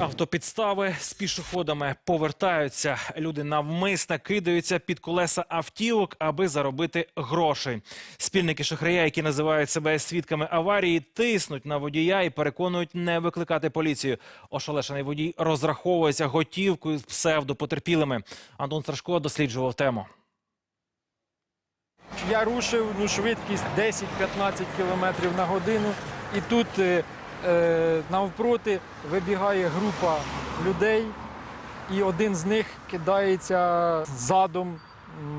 Автопідстави з пішоходами повертаються. Люди навмисно кидаються під колеса автівок, аби заробити грошей. Спільники шахрая, які називають себе свідками аварії, тиснуть на водія і переконують не викликати поліцію. Ошелешений водій розраховується готівкою з псевдопотерпілими. Антон Страшко досліджував тему. Я рушив ну, швидкість 10-15 км на годину, і тут е, навпроти вибігає група людей, і один з них кидається задом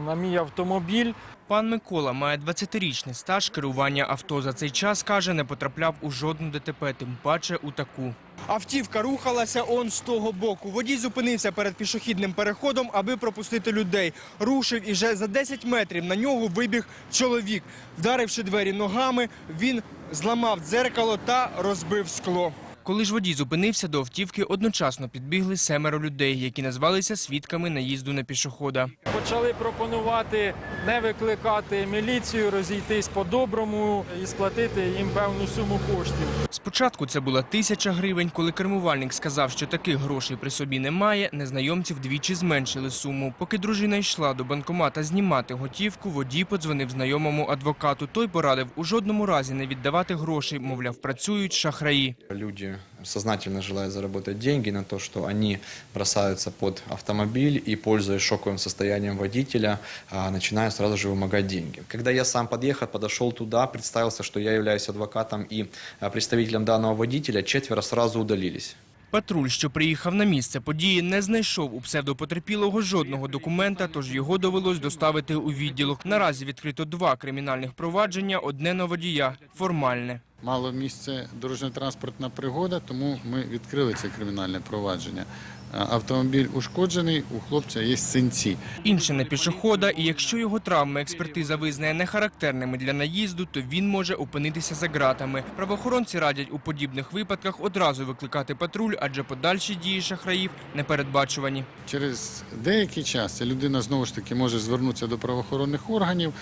на мій автомобіль. Пан Микола має 20-річний стаж керування авто. За цей час, каже, не потрапляв у жодну ДТП, тим паче у таку. Автівка рухалася он з того боку. Водій зупинився перед пішохідним переходом, аби пропустити людей. Рушив і вже за 10 метрів на нього вибіг чоловік. Вдаривши двері ногами, він зламав дзеркало та розбив скло. Коли ж водій зупинився, до автівки одночасно підбігли семеро людей, які назвалися свідками наїзду на пішохода. Почали пропонувати не викликати міліцію, розійтись по-доброму і сплатити їм певну суму коштів. Спочатку це була тисяча гривень. Коли кермувальник сказав, що таких грошей при собі немає, незнайомці вдвічі зменшили суму. Поки дружина йшла до банкомата знімати готівку, водій подзвонив знайомому адвокату. Той порадив у жодному разі не віддавати грошей, мовляв, працюють шахраї. Люди сознательно желают заработать деньги на то, что они бросаются под автомобиль и, пользуясь шоковым состоянием водителя, а, начинают сразу же вымогать деньги. Когда я сам подъехал, подошел туда, представился, что я являюсь адвокатом и а, представителем данного водителя, четверо сразу удалились. Патруль, що приїхав на місце події, не знайшов у псевдопотерпілого жодного документа, тож його довелось доставити у відділок. Наразі відкрито два кримінальних провадження, одне на водія – формальне. мало місце дорожньо-транспортна пригода, тому ми відкрили це кримінальне провадження. Автомобіль ушкоджений, у хлопця є синці. Інше на пішохода, і якщо його травми експертиза визнає нехарактерними для наїзду, то він може опинитися за ґратами. Правоохоронці радять у подібних випадках одразу викликати патруль, адже подальші дії шахраїв непередбачувані. Через деякий час людина знову ж таки може звернутися до правоохоронних органів.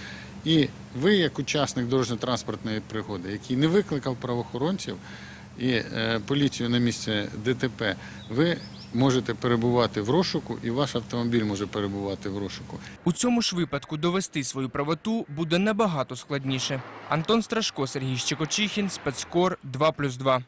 І ви, як учасник дорожньо-транспортної пригоди, який не викликав правоохоронців і е, поліцію на місце ДТП, ви можете перебувати в розшуку, і ваш автомобіль може перебувати в розшуку. У цьому ж випадку довести свою правоту буде набагато складніше. Антон Страшко, Сергій Щекочихін, спецкор 2+,2.